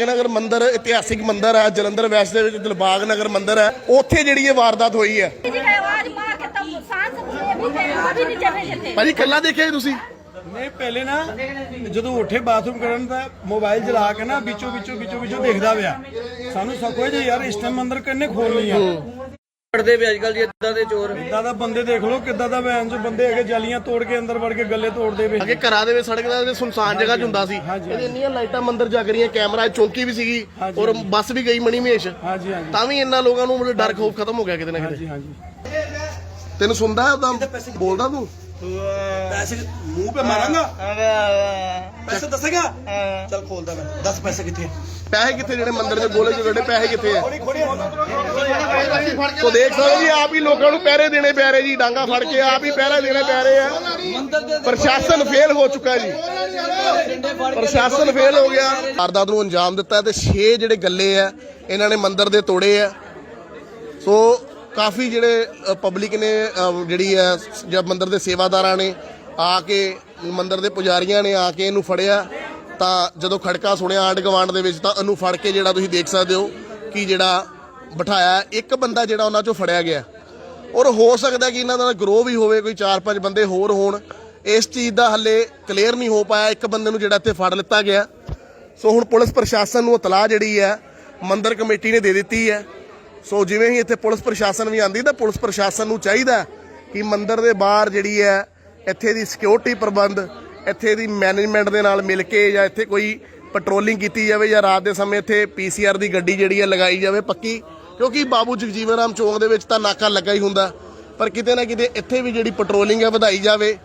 ਨਗਰ ਮੰਦਿਰ ਇਤਿਹਾਸਿਕ ਮੰਦਿਰ ਹੈ, ਜਲੰਧਰ ਵੈਸਟ ਦੇ ਵਿੱਚ ਦਿਲਬਾਗ ਨਗਰ ਮੰਦਿਰ ਹੈ। ਉੱਥੇ ਜਿਹੜੀ ਇਹ ਵਾਰਦਾਤ ਹੋਈ ਹੈ। ਭਾਜੀ ਕੱਲਾ ਦੇਖਿਆ ਤੁਸੀਂ। ਨਹੀਂ, ਪਹਿਲੇ ਨਾ, ਜਦੋਂ ਉੱਠੇ ਬਾਥਰੂਮ ਕਰਨ ਦਾ ਮੋਬਾਈਲ ਚਲਾ ਕੇ ਨਾ ਵਿੱਚੋਂ ਵਿੱਚੋਂ ਵਿੱਚੋਂ ਵਿੱਚੋਂ ਦੇਖਦਾ ਪਿਆ। ਸਾਨੂੰ ਸਭ ਕੁਝ ਯਾਰ, ਇਸ ਟਾਈਮ ਅੰਦਰ ਕਿੰਨੇ ਖੋਲ ਲਈ ਪੜਦੇ ਵੀ ਅੱਜ ਕੱਲ ਜੀ ਇਦਾਂ ਦੇ ਚੋਰ। ਇਦਾਂ ਦਾ ਬੰਦੇ ਦੇਖ ਲਓ ਕਿੱਦਾਂ ਦਾ ਵੈਨ ਚ ਬੰਦੇ ਹੈਗੇ ਜਾਲੀਆਂ ਤੋੜ ਕੇ ਅੰਦਰ ਵੜ ਕੇ ਗੱਲੇ ਤੋੜਦੇ ਵੇ ਅੱਗੇ ਘਰਾਂ ਦੇ ਵਿੱਚ ਸੜਕ ਦੇ ਸੁਨਸਾਨ ਜਗ੍ਹਾ 'ਚ ਹੁੰਦਾ ਸੀ। ਇਹਦੇ ਇੰਨੀਆਂ ਲਾਈਟਾਂ ਮੰਦਿਰ ਜਗ ਰਹੀਆਂ ਕੈਮਰਾ ਚੌਂਕੀ ਵੀ ਸੀਗੀ ਹਾਂਜੀ। ਔਰ ਬੱਸ ਵੀ ਗਈ ਮਣੀ ਮਹੇਸ਼ ਹਾਂਜੀ ਹਾਂਜੀ। ਤਾਂ ਵੀ ਇੰਨਾ ਲੋਕਾਂ ਨੂੰ ਮਤਲਬ ਡਰ ਖੋਫ ਖਤਮ ਹੋ ਗਿਆ ਕਿਤੇ ਨਾ ਕਿਤੇ। ਹਾਂਜੀ ਹਾਂਜੀ। ਤੈਨੂੰ ਸੁਣਦਾ ਉਹਦਾ ਬੋਲਦਾ ਤੂੰ? ਪੈਸੇ ਮੂੰਹ पे ਮਾਰਾਂਗਾ? ਪੈਸੇ ਦੱਸੇਗਾ? ਚਲ ਖੋਲਦਾ ਮੈਂ। 10 ਪੈਸੇ ਕਿੱਥੇ ਪੈਸੇ ਕਿੱਥੇ ਜਿਹੜੇ ਮੰਦਿਰ ਦੇ ਗੋਲੇ ਜਿਹੜੇ ਪੈਸੇ ਕਿੱਥੇ ਆ? ਤੋ ਦੇਖ ਸਕਦੇ ਜੀ ਆਪ ਹੀ ਲੋਕਾਂ ਨੂੰ ਪਹਿਰੇ ਦੇਣੇ ਪੈ ਰਹੇ ਜੀ ਡਾਂਗਾ ਫੜ ਕੇ ਆਪ ਹੀ ਪਹਿਰਾ ਦੇਣੇ ਪੈ ਰਹੇ ਆ। ਪ੍ਰਸ਼ਾਸਨ ਫੇਲ ਹੋ ਚੁੱਕਾ ਜੀ। ਪ੍ਰਸ਼ਾਸਨ ਫੇਲ ਹੋ ਗਿਆ। ਵਾਰਦਾਤ ਨੂੰ ਅੰਜਾਮ ਦਿੱਤਾ ਤੇ 6 ਜਿਹੜੇ ਗੱਲੇ ਆ ਇਹਨਾਂ ਨੇ ਮੰਦਿਰ ਦੇ ਤੋੜੇ ਆ। ਸੋ ਕਾਫੀ ਜਿਹੜੇ ਪਬਲਿਕ ਨੇ ਜਿਹੜੀ ਹੈ ਜਦ ਮੰਦਰ ਦੇ ਸੇਵਾਦਾਰਾਂ ਨੇ ਆ ਕੇ, ਮੰਦਰ ਦੇ ਪੁਜਾਰੀਆਂ ਨੇ ਆ ਕੇ ਇਹਨੂੰ ਫੜਿਆ, ਤਾਂ ਜਦੋਂ ਖੜਕਾ ਸੁਣਿਆ ਆਂਡ ਗਵਾਂਡ ਦੇ ਵਿੱਚ, ਤਾਂ ਇਹਨੂੰ ਫੜ ਕੇ ਜਿਹੜਾ ਤੁਸੀਂ ਦੇਖ ਸਕਦੇ ਹੋ, ਕਿ ਜਿਹੜਾ ਬਿਠਾਇਆ, ਇੱਕ ਬੰਦਾ ਜਿਹੜਾ ਉਹਨਾਂ ਚੋਂ ਫੜਿਆ ਗਿਆ। ਔਰ ਹੋ ਸਕਦਾ ਕਿ ਇਹਨਾਂ ਦਾ ਗਰੋਹ ਵੀ ਹੋਵੇ, ਕੋਈ 4-5 ਬੰਦੇ ਹੋਰ ਹੋਣ, ਇਸ ਚੀਜ਼ ਦਾ ਹੱਲੇ ਕਲੀਅਰ ਨਹੀਂ ਹੋ ਪਾਇਆ, ਇੱਕ ਬੰਦੇ ਨੂੰ ਜਿਹੜਾ ਇੱਥੇ ਫੜ ਲਿੱਤਾ ਗਿਆ। ਸੋ ਹੁਣ ਪੁਲਿਸ ਪ੍ਰਸ਼ਾਸਨ ਨੂੰ ਇਤਲਾਹ ਜਿਹੜੀ ਹੈ, ਮੰਦਰ ਕਮੇਟੀ ਨੇ ਦੇ ਦਿੱਤੀ ਹੈ। ਸੋ ਜਿਵੇਂ ਹੀ ਇੱਥੇ ਪੁਲਿਸ ਪ੍ਰਸ਼ਾਸਨ ਵੀ ਆਂਦੀ, ਤਾਂ ਪੁਲਿਸ ਪ੍ਰਸ਼ਾਸਨ ਨੂੰ ਚਾਹੀਦਾ ਕਿ ਮੰਦਿਰ ਦੇ ਬਾਹਰ ਜਿਹੜੀ ਹੈ, ਇੱਥੇ ਦੀ ਸਿਕਿਉਰਿਟੀ ਪ੍ਰਬੰਧ, ਇੱਥੇ ਦੀ ਮੈਨੇਜਮੈਂਟ ਦੇ ਨਾਲ ਮਿਲ ਕੇ ਜਾਂ ਇੱਥੇ ਕੋਈ ਪੈਟਰੋਲਿੰਗ ਕੀਤੀ ਜਾਵੇ ਜਾਂ ਰਾਤ ਦੇ ਸਮੇਂ ਇੱਥੇ ਪੀਸੀਆਰ ਦੀ ਗੱਡੀ ਜਿਹੜੀ ਹੈ ਲਗਾਈ ਜਾਵੇ ਪੱਕੀ, ਕਿਉਂਕਿ ਬਾਬੂ ਜਗਜੀਵਨ ਰਾਮ ਚੌਂਕ ਦੇ ਵਿੱਚ ਤਾਂ ਨਾਕਾ ਲੱਗਾ ਹੀ ਹੁੰਦਾ, ਪਰ ਕਿਤੇ ਨਾ ਕਿਤੇ ਇੱਥੇ ਵੀ ਜਿਹੜੀ ਪੈਟਰੋਲਿੰਗ ਹੈ ਵਧਾਈ ਜਾਵੇ।